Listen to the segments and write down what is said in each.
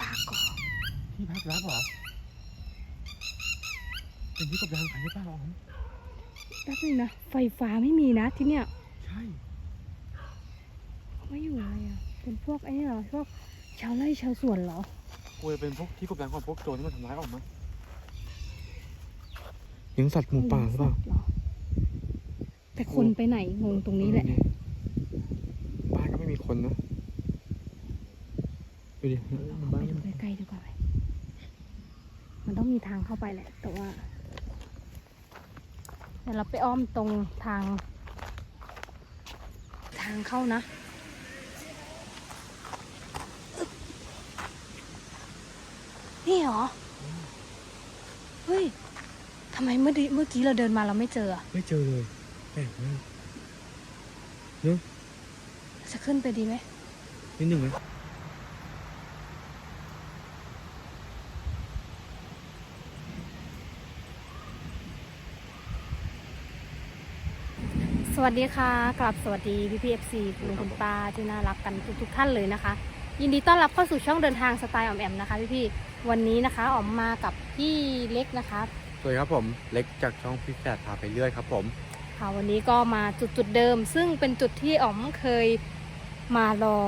พักก่อนที่พักรับเหรอ เป็นที่กบดานใครหรือเปล่าอ๋อมแป๊บนึงนะ ไฟฟ้าไม่มีนะที่เนี่ยใช่ เขาไม่อยู่อะไรอะ เป็นพวกไอ้นี่เหรอ พวกชาวไร่ชาวสวนเหรอกลัวจะเป็นพวกที่กบดานของพวกโจรที่มาทำร้ายออกมั้งเลี้ยงสัตว์หมูป่าหรือเปล่าหรอแต่คนไปไหนงงตรงนี้แหละ บ้านก็ไม่มีคนนะ ดูดิเราบ้านไปดูใกล้ๆดีกว่าไหมมันต้องมีทางเข้าไปแหละ แต่ว่าเดี๋ยวเราไปอ้อมตรงทาง ทางเข้านะนี่เหรอ เฮ้ย ทำไมเมื่อดีเมื่อกี้เราเดินมาเราไม่เจออะไม่เจอเลยแปลกมากจะขึ้นไปดีไหมนิดหนึ่งไหม สวัสดีค่ะกลับสวัสดีพี่พีเอฟซีคุณลุงคุณป้าที่น่ารักกันทุกๆท่านเลยนะคะ ยินดีต้อนรับเข้าสู่ช่องเดินทางสไตล์ออมแอมนะคะพี่พี่ๆวันนี้นะคะออมมากับพี่เล็กนะคะสวัสดีครับผมเล็กจากช่องพี่แฝดพาไปเรื่อยครับผมค่ะวันนี้ก็มาจุดจุดๆเดิม ซึ่งเป็นจุดที่ออมเคยมารอ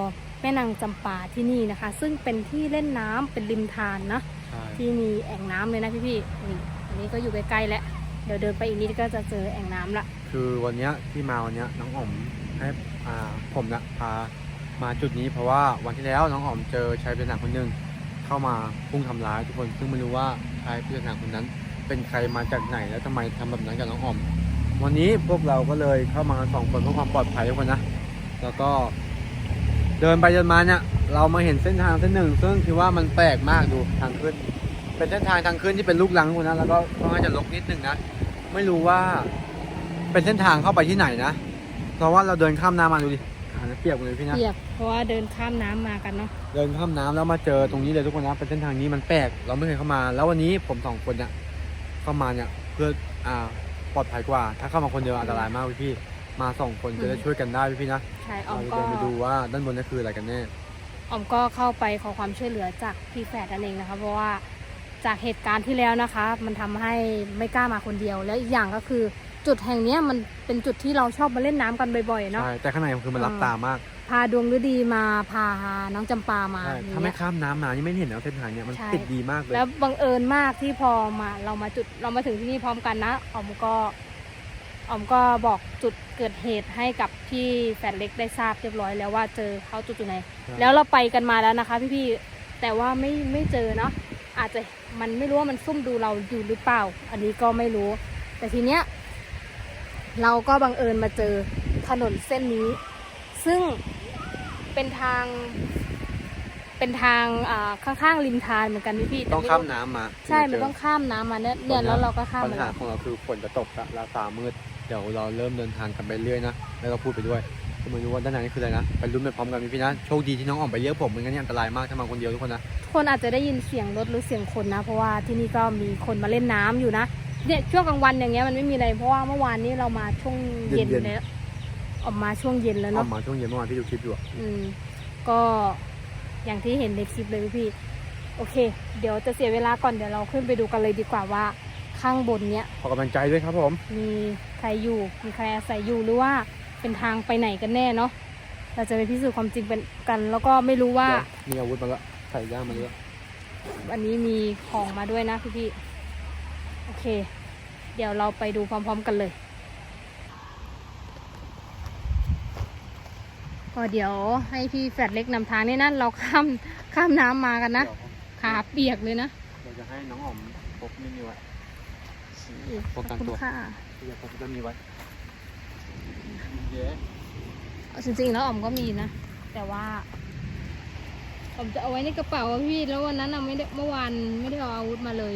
แม่นางจำปาที่นี่นะคะ ซึ่งเป็นที่เล่นน้ำเป็นริมทานนะใช่ที่มีแอ่งน้ำเลยนะพี่พี่ๆนี่อันนี้ก็อยู่ใกล้ๆแล้วเดี๋ยวเดินไปอีกนิดก็จะเจอแอ่งน้ำละ คือวันนี้ที่มาวันนี้น้องอ๋อมให้ผมนะพามาจุดนี้เพราะว่าวันที่แล้วน้องอ๋อมเจอชายเป็นหนังคนหนึ่งเข้ามาพุ่งทำร้ายทุกคนซึ่งไม่รู้ว่าชายเป็นหนังคนนั้น เป็นใครมาจากไหนแล้วทำไมทำแบบนั้นกับน้องอ๋อม วันนี้พวกเราก็เลยเข้ามาสองคนเพื่อความปลอดภัยทุกคนนะ แล้วก็เดินไปเดินมาเนี่ยเรามาเห็นเส้นทางเส้นหนึ่ง ซึ่งคิดว่ามันแปลกมากดูทางขึ้น เป็นเส้นทางทางขึ้นที่เป็นลูกลังคนนะแล้วก็ค่อนข้างจะลกนิดหนึ่งนะไม่รู้ว่า เป็นเส้นทางเข้าไปที่ไหนนะเพราะว่าเราเดินข้ามน้ำมาดูดิขาเนี่ยเปียกหมดเลยพี่นะ เปียกเพราะว่าเดินข้ามน้ำมากันเนาะเดินข้ามน้ำแล้วมาเจอตรงนี้เลยทุกคนนะเป็นเส้นทางนี้มันแปลกเราไม่เคยเข้ามา แล้ววันนี้ผมสองคนเนี่ยเข้ามาเนี่ยเพื่ออ่าปลอดภัยกว่า ถ้าเข้ามาคนเดียวอันตรายมากพี่ๆมาสองคนจะได้ช่วยกันได้พี่ๆนะใช่ออเรามจะก็เดินไปดูว่าด้านบนนี่คืออะไรกันแน่ออมก็เข้าไปขอความช่วยเหลือจากพี่แฝดนั่นเองนะคะเพราะว่าจากเหตุการณ์ที่แล้วนะคะ มันทำให้ไม่กล้ามาคนเดียวแล้วอีกอย่างก็คือ จุดแห่งเนี้ยมันเป็นจุดที่เราชอบมาเล่นน้ำกันบ่อยๆเนาะ ใช่แต่ข้างในมันคือมันรับอ่าตามากพาดวงฤดีมาพาน้องจำปามาใช่อย่างถ้าไม่เงี้ย ข้ามน้ำมานี่ไม่เห็นแล้วเส้นทางเนี่ยมันใช่ ติดดีมากเลย แล้วบังเอิญมากที่พอมาเรามาจุดเรามาถึงที่นี่พร้อมกันนะออมก็ออมก็บอกจุดเกิดเหตุให้กับพี่แฟนเล็กได้ทราบเรียบร้อยแล้วว่าเจอเขาจุดจุดไหนแล้วเราไปกันมาแล้วนะคะ พี่ๆแต่ว่าไม่ไม่เจอเนาะอาจจะมันไม่รู้ว่ามันซุ่มดูเราอยู่หรือเปล่า อันนี้ก็ไม่รู้ แต่ทีเนี้ย เราก็บังเอิญมาเจอถนนเส้นนี้ ซึ่งเป็นทาง เป็นทางอ่าข้างๆริมทานเหมือนกันพี่ๆแต่ต้องไรู้ข้ามน้ำมาใช่ถึมันจะเจต้องข้ามน้ำมาเนี่ยเนี่ยแล้วเราก็ข้ามปัญมาหาแล้วของเราคือฝนจะตกละแล้วฟ้ามืดเดี๋ยวเราเริ่มเดินทางกันไปเรื่อยนะแล้วก็พูดไปด้วยก็ไม่รู้ว่าด้านในนี่คืออะไรนะไปลุ้นไปพร้อมกันพี่ๆนะโชคดีที่น้องออกไปเยอะผมไม่งั้นนี่อันตรายมากถ้ามาคนเดียวทุกคนนะคนอาจจะได้ยินเสียงรถหรือเสียงคนนะ เพราะว่าที่นี่ก็มีคนมาเล่นน้ำอยู่นะ เนี่ยช่วงกลางวันอย่างเงี้ยมันไม่มีอะไรเพราะว่าเมื่อวานนี้เรามาช่วงเย็นเย็นๆ แล้วออกมาช่วงเย็นแล้วออเนาะ กมาช่วงเย็นเมื่อวานพี่ดูคลิปอยู่อะอืมก็อย่างที่เห็นในคลิปเลยพี่ โอเค เดี๋ยวจะเสียเวลาก่อนเดี๋ยวเราขึ้นไปดูกันเลยดีกว่าว่า ข้างบนเนี้ยขอกำลังใจด้วยครับผมมีใครอยู่มีใครอาศัยอยู่หรือว่าเป็นทางไปไหนกันแน่เนาะเราจะไปพิสูจน์ความจริงเป็นกัน แล้วก็ไม่รู้ว่า เดี๋ยวมีอาวุธมาแล้วใส่ย่างมาแล้วอันนี้มีของมาด้วยนะพี่พี่ๆโอเค เดี๋ยวเราไปดูพร้อม ๆ กันเลยก็เดี๋ยวให้พี่แฟดเล็กนำทางนี่นะเราข้ามข้ามน้ำมากันนะขาเปียกเลยนะเราจะให้น้องอ๋อมพกนี่มีไว้ขอบป้องกันคุณตัวค่ะที่จะพกจะมีไว้เย้เอาจริงๆแล้วอ๋อมก็มีนะ แต่ว่าผมจะเอาไว้ในกระเป๋าอะพี่แล้ววันนั้นอะไม่ได้เมื่อวานไม่ได้เอาอาวุธมาเลย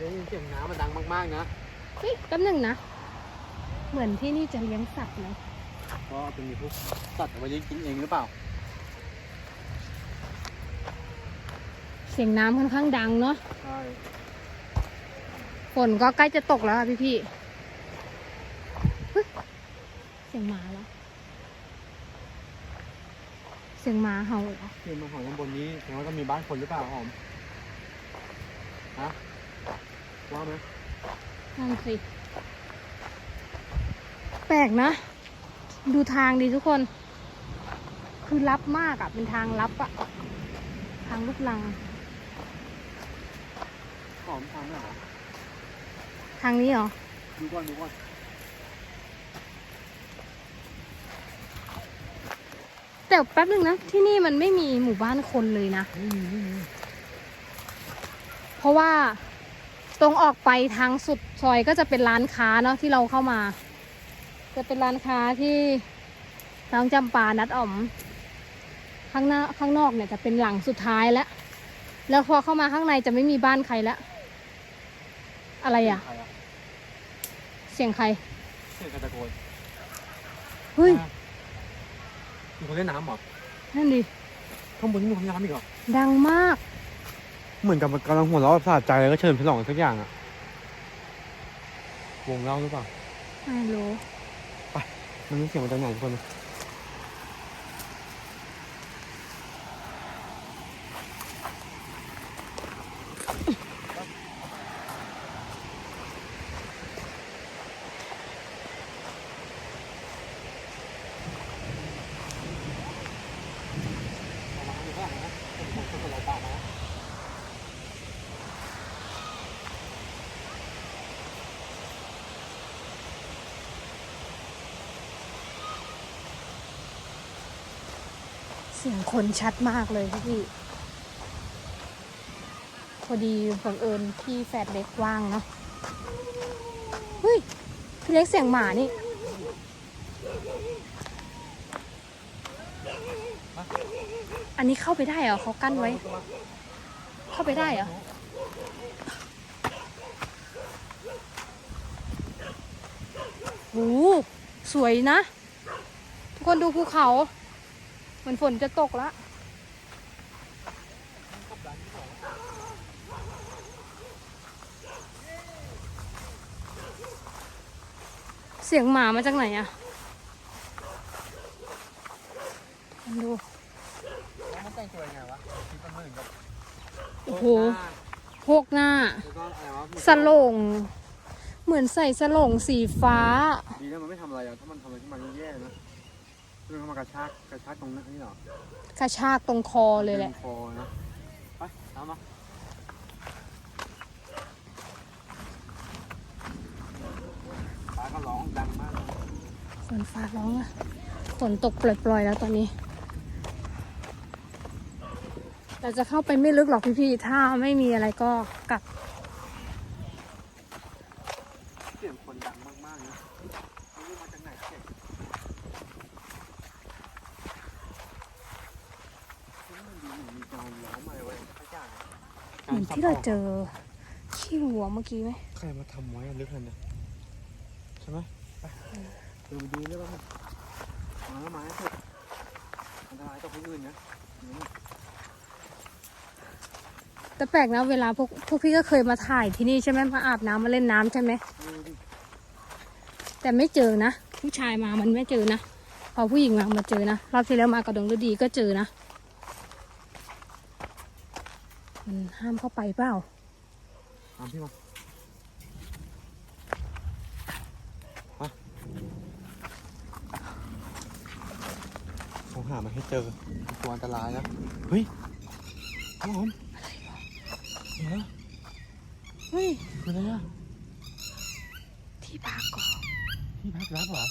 วันนี้เสียงน้ำมันดังมากๆนะเฮ้ยแป๊บหนึ่งนะ เหมือนที่นี่จะเลี้ยงสัตว์นะก็จะมีพวกสัตว์เอาไว้เลี้ยงกินเองหรือเปล่า เสียงน้ำค่อนข้างดังเนาะใช่ฝนก็ใกล้จะตกแล้วค่ะพี่พี่ๆเฮ้ยเสียงหมาแล้ว เสียงหมาเห่าเหรอขึ้นมาหอยข้างบนนี้แสดงว่าต้องมีบ้านคนหรือเปล่าหอม ฮะ ว่าไหมนั่นสิแปลกนะ ดูทางดีทุกคน คือลับมากอะเป็นทางลับอะทางลูกลัง หอมทำเหรอทางนี้เหรอ ดูก่อนดูก่อนแต่แป๊บนึงนะ ที่นี่มันไม่มีหมู่บ้านคนเลยนะ ไม่มีไม่มีเพราะว่า ตรงออกไปทางสุดซอยก็จะเป็นร้านค้าเนาะที่เราเข้ามา จะเป็นร้านค้าที่น้องจำปานัดอ่อม ข้างหน้าข้างนอกเนี่ยจะเป็นหลังสุดท้ายแล้ว แล้วพอเข้ามาข้างในจะไม่มีบ้านใครแล้ว อะไรอะใครอะเสียงใคร เสียงใครตะโกนเฮ้ยอะมีคนเล่นน้ำเหรอนั่นดิข้างบนนี่มีคนเล่นน้ำอีกเหรอดังมาก เหมือนกับกำลังหัวเราะแบบสะใจแล้วก็เชิญฉลองสักอย่างอะวงเล่าหรือเปล่า ไม่รู้มันมีเสียงมาจากไหนทุกคนนะ เสียงคนชัดมากเลยพี่พอดีบังเอิญที่แฟดเล็กว่างเนาะเฮ้ยพี่เล็กเสียงหมานี่อันนี้เข้าไปได้เหรอเขากั้นไว้ เข้าไปได้เหรอโหสวยนะ ทุกคนดูภูเขา เหมือนฝนจะตกละเสียงหมามาจากไหนอะดูแล้วมันแต่งตัวยังไงวะคิดว่าเหมือนกับโอ้โหโพกหน้า แล้วก็อะไรวะสลง เหมือนใส่สลงสีฟ้า ดีนะมันไม่ทำอะไรอะ ถ้ามันทำอะไรขึ้นมานี่แย่นะ เรื่องเข้ามากระชากกระชากตรงนั้นนี่เหรอกระชากตรงคอเลยแหละดึงคอนะไปตามมาฟ้าก็ร้องดังมากฝนฟ้าร้องอะฝนตกปล่อยๆแล้วตอนนี้ เราจะเข้าไปไม่ลึกหรอกพี่ๆ ถ้าไม่มีอะไรก็กลับ เสียงคนดังมากๆนะไม่รู้มาจากไหนเสียงมันดูเหมือนมีการล้อมอะไรไว้สักอย่าง เหมือนที่เราเจอขี้วัวเมื่อกี้ไหมใครมาทำไว้อะลึกขนาดนั้นใช่ไหมไปเดี๋ยวไปดูเรื่องว่ามาแล้วมาให้สุดอันตรายต่อคนอื่นนะอืมแต่แปลกนะเวลาพวกพวกพี่ก็เคยมาถ่ายที่นี่ใช่ไหมมาอาบน้ำมาเล่นน้ำใช่ไหมดูดิแต่ไม่เจอนะผู้ชายมามันไม่เจอนะพอผู้หญิงมามาเจอนะรอบที่แล้วมากับดงฤดีก็เจอนะ มันห้ามเข้าไปเปล่าตามพี่มามาผมหามาให้เจอตัวอันตรายนะ เฮ้ยครับผมอะไรวะเฮ้ยเฮ้ยคืออะไรอะที่พักก่อนที่พักรับเหรอ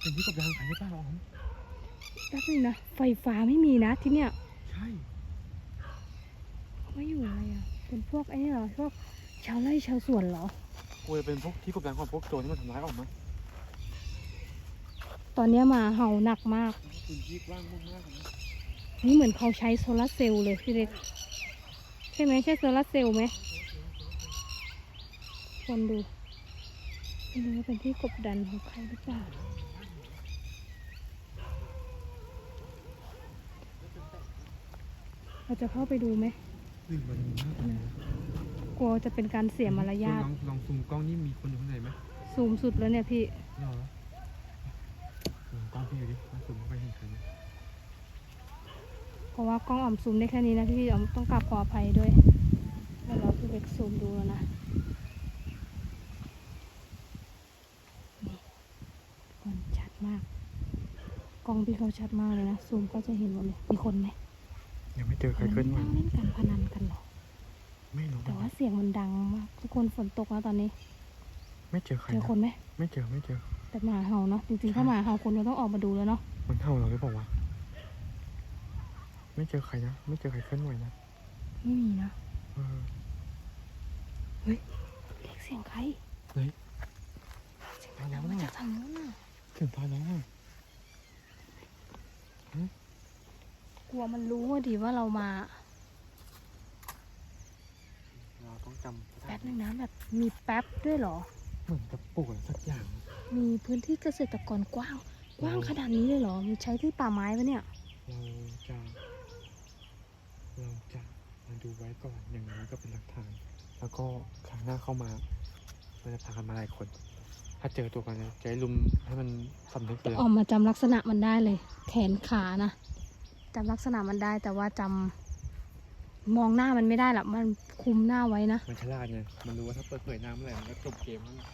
เป็นที่กบดานใครหรือเปล่าอ๋อมแป๊บนึงนะไฟฟ้าไม่มีนะที่เนี่ย ใช่เขา ไม่อยู่อะไรอะเป็นพวกไอ้นี่เหรอพวกชาวไร่ชาวสวนเหรอ กลัวจะเป็นพวกที่กบดานของพวกโจรที่มันทำร้ายออกมาตอนเนี้ยหมาเห่าหนักมากพื้นที่กว้างมากๆเลยนะนี่เหมือนเขาใช้โซลาร์เซลล์เลยพี่เล็กใช่ไหมใช่โซลาร์เซลล์ไหมคนดูไม่รู้ว่าเป็นที่กบดันของใครหรือเปล่าเราจะเข้าไปดูไหม เฮ้ยมันน่ากลัวนะกลัวจะเป็นการเสียมารยาทลองลองซูมกล้องนี่มีคนอยู่ข้างในไหมซูมสุดแล้วเนี่ยพี่ เหรอซูมกล้องต้องพี่ดูดิว่าสุดไม่เห็นใครไหมเพราะว่ากล้องอ่อมซูมได้แค่นี้นะพี่ๆอ่อมต้องกราบขออภัยด้วยแล้วเราพี่เล็กซูมดูแล้วนะนี่คนชัดมาก กล้องพี่เขาชัดมากเลยนะ ซูมก็จะเห็นหมดเลย มีคนไหม ยังไม่เจอใครเคลื่อนไหวนั่งเล่นการพนันกันเหรอ ไม่รู้แต่ว่าเสียงมันดังมากทุกคนฝนตกแล้วตอนนี้ ไม่เจอใครเจอนะคนไหมไม่เจอไม่เจอ แต่หมาเห่าเนาะจริงๆถ้าหมาเห่าคนเราต้องออกมาดูแล้วเนาะมันเท่าเราหรือเปล่าวะไม่เจอใครนะไม่เจอใครเคลื่อนไหวนะไม่มีนะเออเรียกเสียงใครเฮ้ยเสียงดังมาจากทางโน้นน่ะถึงตอนแล้วอะ กลัวมันรู้ว่าดีว่าเรามา เราต้องจำแป๊บนึงนะแบบมีแป๊บด้วยเหรอ เหมือนกับปลูกอะไรสักอย่าง มีพื้นที่เกษตรกรกว้าง กว้างขนาดนี้เลยเหรอมันใช้ที่ป่าไม้ปะเนี่ย เราจะเราจะมาดูไว้ก่อนอย่างน้อยก็เป็นหลักฐาน แล้วก็ครั้งหน้าเข้ามาเราจะพากันมาหลายคน ถ้าเจอตัวกันนะจะให้ลุมให้มันสำนึกไปแล้วออกมาจำลักษณะมันได้เลย แขนขานะ จำลักษณะมันได้แต่ว่าจำมองหน้ามันไม่ได้หรอกมันคุมหน้าไว้นะมันฉลาดไงมันรู้ว่าถ้าเปิดเผยหน้าเมื่อไหร่มันก็จบเกมแล้วนะ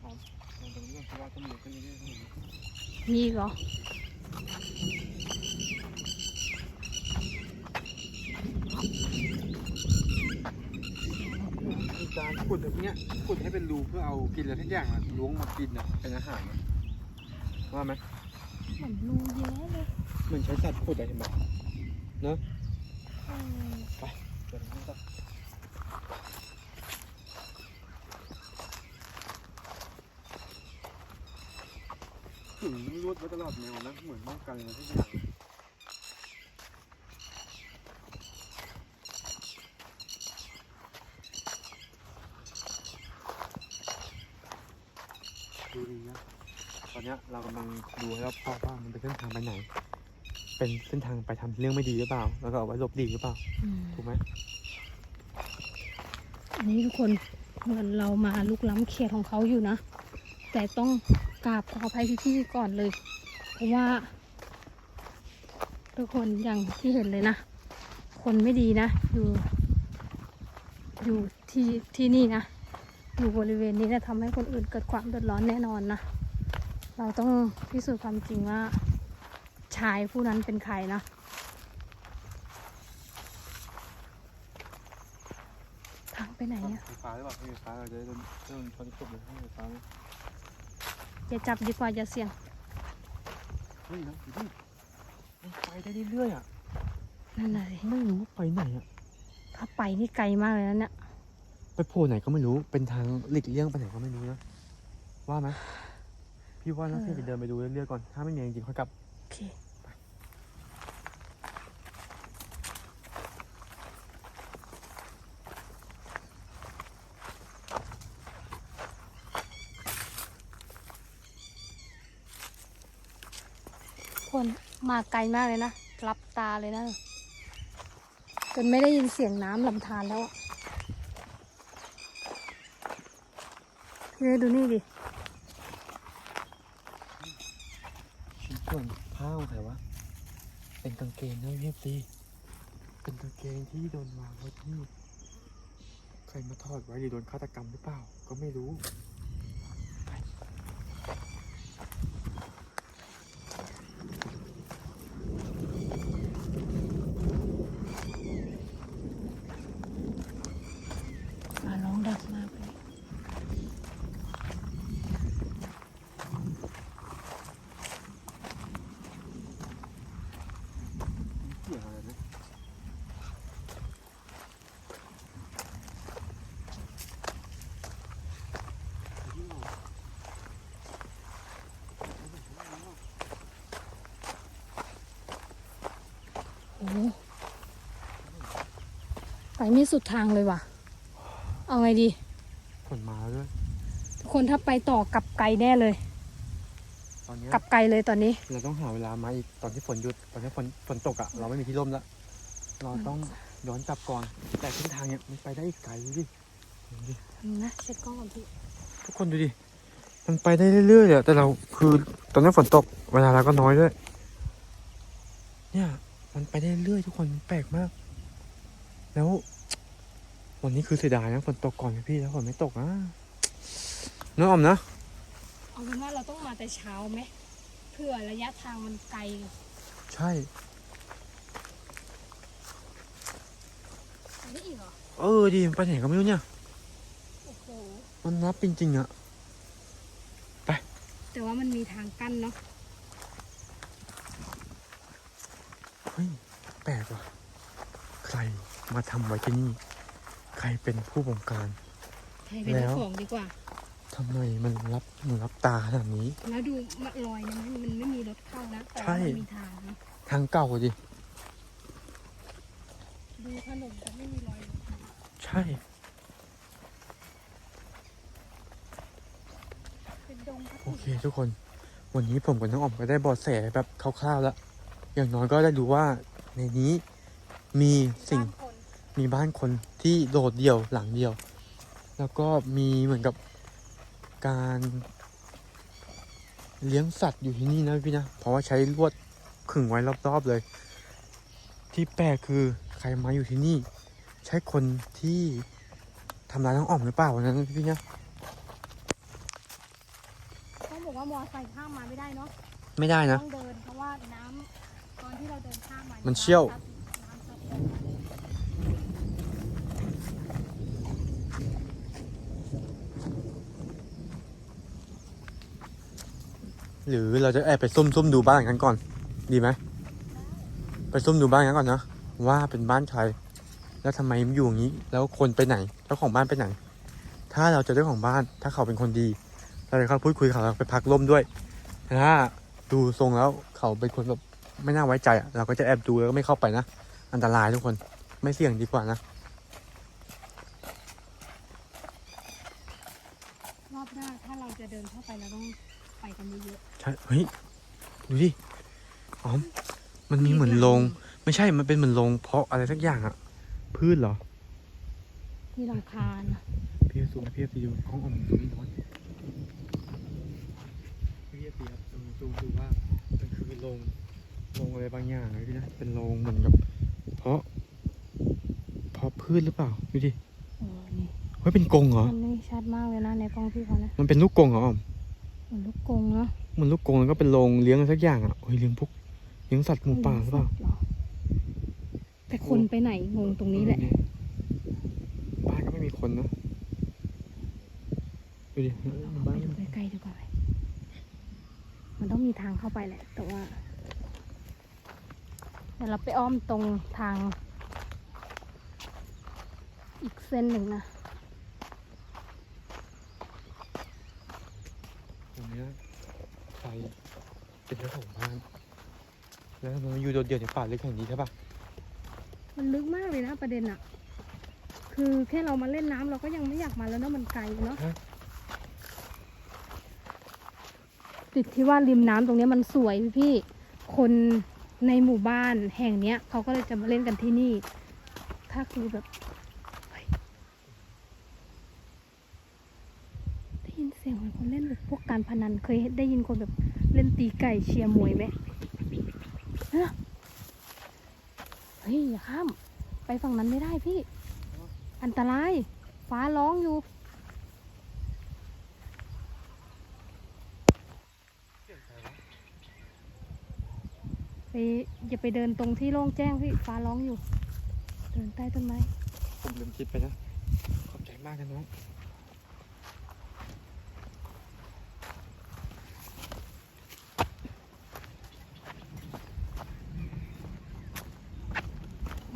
พร้อมลองตรงนี้ก่อนเพราะว่าต้องมีขึ้นเรื่อยๆมีอีกเหรอคือการขุดแบบเนี้ยขุดให้เป็นรูเพื่อเอากินอะไรทุกอย่างอะล้วงมากินอะเป็นอาหารอะว่าไหม เหมือนรูแย้เลย เหมือนใช้สัตว์ขุดอะเห็นไหมเนอะเออเดี๋ยวนี้ก็ถึงรวดไว้ตลอดแนวนะเหมือนป้องกันอะไรทุกอย่างดูดีนะตอนเนี้ยเรากำลังดูให้รอบคอบว่ามันเป็นเส้นทางไปไหน เป็นเส้นทางไปทำเรื่องไม่ดีหรือเปล่า แล้วก็เอาไว้หลบดีหรือเปล่าอืมถูกไหมอันนี้ทุกคนเหมือนเรามาลุกล้ำเขตของเขาอยู่นะ แต่ต้องกราบขออภัยพี่ๆก่อนเลย เพราะว่า ทุกคนอย่างที่เห็นเลยนะ คนไม่ดีนะ อยู่ อยู่ที่ที่นี่นะ อยู่บริเวณนี้นะทำให้คนอื่นเกิดความเดือดร้อนแน่นอนนะ เราต้องพิสูจน์ความจริงว่า ชายผู้นั้นเป็นใครนะทางไปไหนอะไฟฟ้าหรือเปล่าไฟฟ้าเราจะได้โดนโดนชนจบเลยไฟฟ้าไหมอย่าจับดีกว่าอย่าเสี่ยงเฮ้ยนะดูดิมันไปได้เรื่อยๆอะนั่นแหละสิไม่รู้ว่าไปไหนอะถ้าไปนี่ไกลมากเลยนะเนี่ยไปโผล่ไหนก็ไม่รู้เป็นทางหลีกเลี่ยงไปไหนก็ไม่รู้นะว่าไหมพี่ว่าน่าจะเดินไปดูเรื่อยๆก่อน ถ้าไม่มีจริงๆค่อยกลับ โอเค คน มาไกลมากเลยนะรับตาเลยนะจนไม่ได้ยินเสียงน้ำลำธารแล้วเลยดูนี่ดิชิ้นส่วนผ้าของใครวะ เป็นกางเกงนะพี่ซีเป็นกางเกงที่โดนวางไว้ที่ ใครมาทอดไว้หรือโดนฆาตกรรมหรือเปล่า ก็ไม่รู้ มาร้องดังมากเลย เสียงอะไรไหม โอ้โห ไปไม่สุดทางเลยว่ะ เอาไงดี ฝนมาแล้วด้วย ทุกคนถ้าไปต่อกลับไกลแน่เลย ตอนเนี้ยกลับไกลเลยตอนนี้ เราต้องหาเวลามาอีกตอนที่ฝนหยุด ตอนที่ฝนฝนตกอะเราไม่มีที่ร่มแล้วเราต้องย้อนกลับก่อน แต่เส้นทางเนี้ยมันไปได้อีกไกลดูดิดูดิ นะเช็ดกล้องก่อนพี่ ทุกคนดูดิ มันไปได้เรื่อยๆเลยอะแต่เราคือตอนนี้ฝนตก เวลาเราก็น้อยด้วย เนี่ย มันไปได้เรื่อยๆทุกคนมันแปลกมาก แล้ว วันนี้คือเสียดายนะฝนตกก่อนนะพี่แล้วฝนไม่ตกนะน้องออมนะเอาเป็นว่าเราต้องมาแต่เช้าไหมเพื่อระยะทางมันไกล ใช่อันนี้อีกเหรอเออดีมันไปไหนก็ไม่รู้เนี่ย โอ้โหมันนับจริงๆอะแต่ว่ามันมีทางกั้นเนาะเฮ้ยแปลกว่ะใคร มาทำไว้ที่นี่ ใครเป็นผู้บงการ ใครเป็นแล้วเจ้าของดีกว่า ทำไมมันรับหูรับตาขนาดนี้ แล้วดูมะลอยนะมันมันไม่มีรถเข้านะแต่ใช่ว่ามันมีทางนะทางเก่าดิ ดูถนนแต่ไม่มีรอยรถใช่ เป็นดงกระโอถิ่นเคทุกคน วันนี้ผมกับน้องอ๋อมก็ได้เบอแสแบบคร่าวๆแล้ว อย่างน้อยก็ได้รู้ว่าในนี้มีสิ่งบ้านคน มีบ้านคนที่โดดเดี่ยวหลังเดียว แล้วก็มีเหมือนกับการเลี้ยงสัตว์อยู่ที่นี่นะพี่นะ เพราะว่าใช้ลวดขึงไว้รอบๆเลย ที่แปลกคือใครมาอยู่ที่นี่ ใช่คนที่ทำร้ายน้องอ่อมหรือเปล่าวันนั้นพี่นะต้องบอกว่ามอไซค์ข้ามมาไม่ได้เนาะไม่ได้นะ ต้องเดินเพราะว่าน้ำตอนที่เราเดินข้ามมามัมันเชี่ยว น้ำซัด หรือเราจะแอบไปซุ่มซุ่มดูบ้านกันก่อน ดีไหมไปซุ่มดูบ้านกันก่อนนะว่าเป็นบ้านใคร แล้วทำไมมันอยู่อย่างนี้ แล้วคนไปไหนเจ้าของบ้านไปไหน ถ้าเราเจอเจ้าของบ้าน ถ้าเขาเป็นคนดีเราจะเข้าพูดคุยกับเขาไปพักร่มด้วยแต่ถ้าดูทรงแล้วเขาเป็นคนแบบไม่น่าไว้ใจเราก็จะแอบดูแล้วก็ไม่เข้าไปนะอันตรายทุกคนไม่เสี่ยงดีกว่านะรอบหน้าถ้าเราจะเดินเข้าไปเราต้อง ไปกันเยอะใช่เฮ้ยดูดิอ๋อมมันมีเหมือนโรงไม่ใช่มันเป็นเหมือนโรงเพาะอะไรสักอย่างอะพืชเหรอๆที่ลำคาญอะพี่ซูมพี่ซีดูห้องอมซูมนี่น้อยพี่ซีครับซูมซูมดูว่ามันคือโรงโรงอะไรบางอย่างเลยพี่นะเป็นโรงเหมือนกับเพาะเพาะพืชหรือเปล่าดูดิเออนี่เฮ้ยเป็นกรงเหรอมันนี่ชัดมากเลยนะในกล้องพี่เขานะมันเป็นลูกกรงเหรอออม เหมือนลูกกรงเนาะมันลูกกรงแล้วก็เป็นโรงเลี้ยงอะไรสักอย่างอะเฮ้ยเลี้ยงพวกเลี้ยงสัตว์หมูป่าหรือเปล่าหรอแต่คนไปไหนงงตรงนี้แหละ บ้านก็ไม่มีคนนะ ดูดิเราบ้าเข้านไปดูใกล้ๆดีกว่าไหมมันต้องมีทางเข้าไปแหละ แต่ว่าเดี๋ยวเราไปอ้อมตรงทาง อีกเส้นหนึ่งนะ ตรงเนี้ยใครเป็นเจ้าของบ้าน แล้วมันมาอยู่โดดเดี่ยวในป่าเล็กแห่งนี้ใช่ปะมันลึกมากเลยนะประเด็นอะคือแค่เรามาเล่นน้ำเราก็ยังไม่อยากมาแล้วเนาะมันไกลเนาะติดที่ว่าริมน้ำตรงเนี้ยมันสวยพี่พี่ๆคนในหมู่บ้านแห่งเนี้ยเขาก็เลยจะมาเล่นกันที่นี่ ถ้าคือแบบเฮ้ยได้ยินเสียงเหมือนคนเล่นแบบพวกการพนันเคยได้ยินคนแบบเล่นตีไก่เชียร์มวยไหมฮะเฮ้ย อย่าข้าม ไปฝั่งนั้นไม่ได้พี่ อันตราย ฟ้าร้องอยู่ไปอย่าไปเดินตรงที่โล่งแจ้งพี่ ฟ้าร้องอยู่ เดินใต้ต้นไม้ ผมลืมคิดไปนะขอบใจมากนะน้อง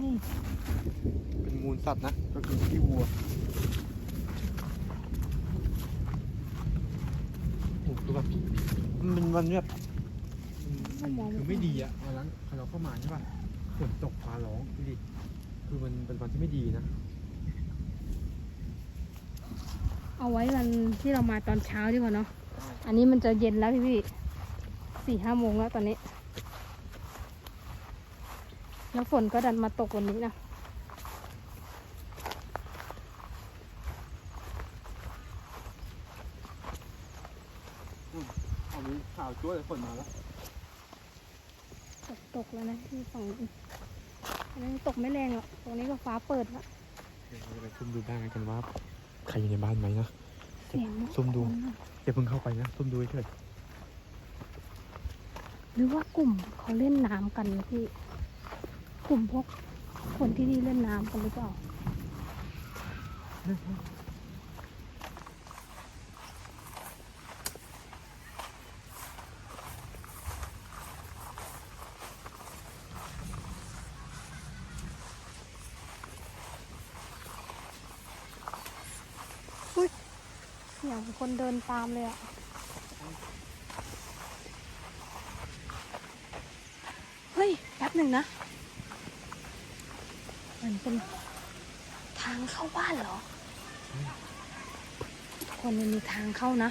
นี่ เป็นมูล สัตว์นะ ก็คือขี้วัวโอ้โหคือแบบมันเป็นวันแบบมันคือไม่ดีอะวันนั้นเราเข้ามาใช่ป่ะฝนตกฟ้าร้องดูดิคือมันเป็นวันที่ไม่ดีนะ เอาไว้วันที่เรามาตอนเช้าดีกว่าเนาะ อันนี้มันจะเย็นแล้วพี่พี่สี่ห้าโมงแล้วตอนนี้ แล้วฝนก็ดันมาตกวันนี้นะ เอานี้ ข่าวจ้วเลยฝนมาแล้ว ต กตกแล้วนะที่ฝั่งนู้นอันนี้ตกไม่แรงหรอกตรงนี้ก็ฟ้าเปิดละเราจะไปซุ่มดูบ้านกันว่าใครอยู่ในบ้านไหมนะเสียงซุ่มดูคนน่ะอย่าเพิ่งเข้าไปนะซุ่มดูเฉยหรือว่ากลุ่มเขาเล่นน้ำกันนะพี่กลุ่มพวกคนที่นี่เล่นน้ำกันหรือเปล่า อุ้ยเสียง คนเดินตามเลยอะเฮ้ย แป๊บหนึ่งนะมันเป็นทางเข้าบ้านเหรอ คนมันมีทางเข้านะ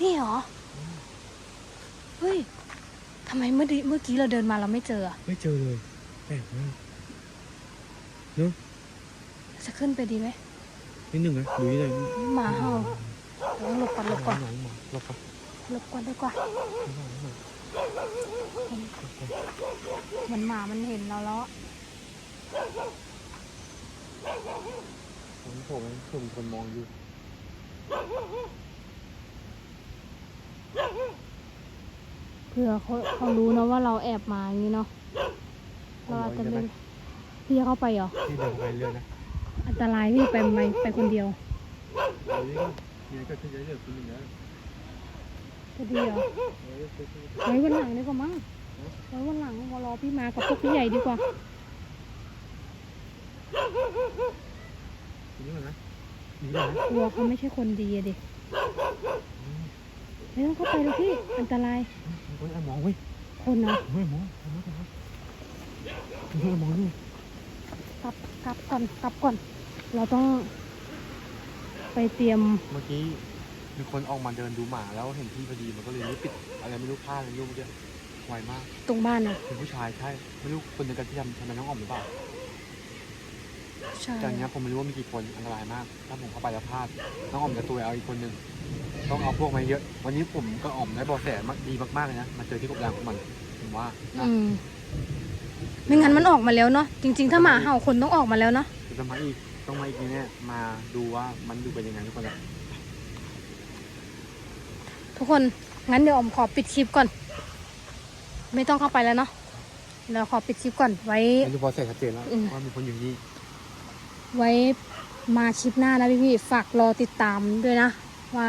นี่เหรอ เฮ้ย ทำไมเมื่อดีเมื่อกี้เราเดินมาเราไม่เจอ ไม่เจอเลยแปลกมากเนอะ จะขึ้นไปดีไหมนิดหนึ่งนะดูนี่เลยหมาเห่าเดี๋ยวหลบก่อนหลบก่อนหมาหมาหลบก่อนหลบก่อนดีกว่าหมาหมาเหมันหมามันเห็นเราแล้วอะผมผมผมคนมองอยู่เผื่อเขาเขารู้นะว่าเราแอบมาอย่างนี้เนาะเราอาจจะไม่พี่เข้าไปเหรอที่เดินไปเรื่อยนะ อันตรายพี่ไปไหมไปคนเดียวเดี๋ยวนี้ก็มีก็ขึ้นเยอะๆขึ้นหนึ่งแล้วจะดีเหรอไว้วันหลังดีกว่ามั้งไว้วันหลังมารอพี่มากับพวกพี่ใหญ่ดีกว่านี่ก่อนนะนี่ก่อนนะกลัวเขาไม่ใช่คนดีอะดิไม่ต้องเข้าไปเลยพี่ อันตรายมีคนแอบมองเว้ยคนเนาะเฮ้ยมองมองมองมีคนแอบมองอยู่กลับ กลับก่อนกลับก่อน เราต้องไปเตรียมเมื่อกี้มีคนออกมาเดินดูหมาแล้วเห็นพี่พอดีมันก็เลยรีบปิดอะไรไม่รู้ผ้าอะไรไม่รู้เมื่อกี้ไวมากตรงบ้านนะเป็นผู้ชายใช่ไม่รู้คนเดียวกันที่ทำทำไมน้องออมหรือเปล่าใช่แต่อันเนี้ยผมไม่รู้ว่ามีกี่คนอันตรายมาก ถ้าผมเข้าไปแล้วพลาดน้องออมจะตัวเอาอีกคนหนึ่งต้องเอาพวกมาเยอะ วันนี้ผมก็ออมได้เบอแสมากดีมากๆเลยนะมาเจอที่กบดานของมันผมว่านะอืม ไม่งั้นมันออกมาแล้วเนาะจริง ๆ ถ้าหมาเห่าคนต้องออกมาแล้วเนาะจะมาอีกต้องมาอีกทีเนี่ยมาดูว่ามันดูเป็นยังไงทุกคนนะทุกคนงั้นเดี๋ยวออมขอปิดคลิปก่อน ไม่ต้องเข้าไปแล้วเนาะเดี๋ยวขอปิดคลิปก่อนไว้มันดูเบอแสชัดเจนแล้วอืมว่ามีคนอยู่นี่ไว้มาคลิปหน้านะพี่พี่ๆฝากรอติดตามด้วยนะว่า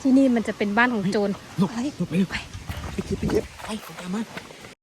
ที่นี่มันจะเป็นบ้านของโจรหลบเฮ้ยหลบไปเลยไปไปเก็บไปเก็บไปตามมา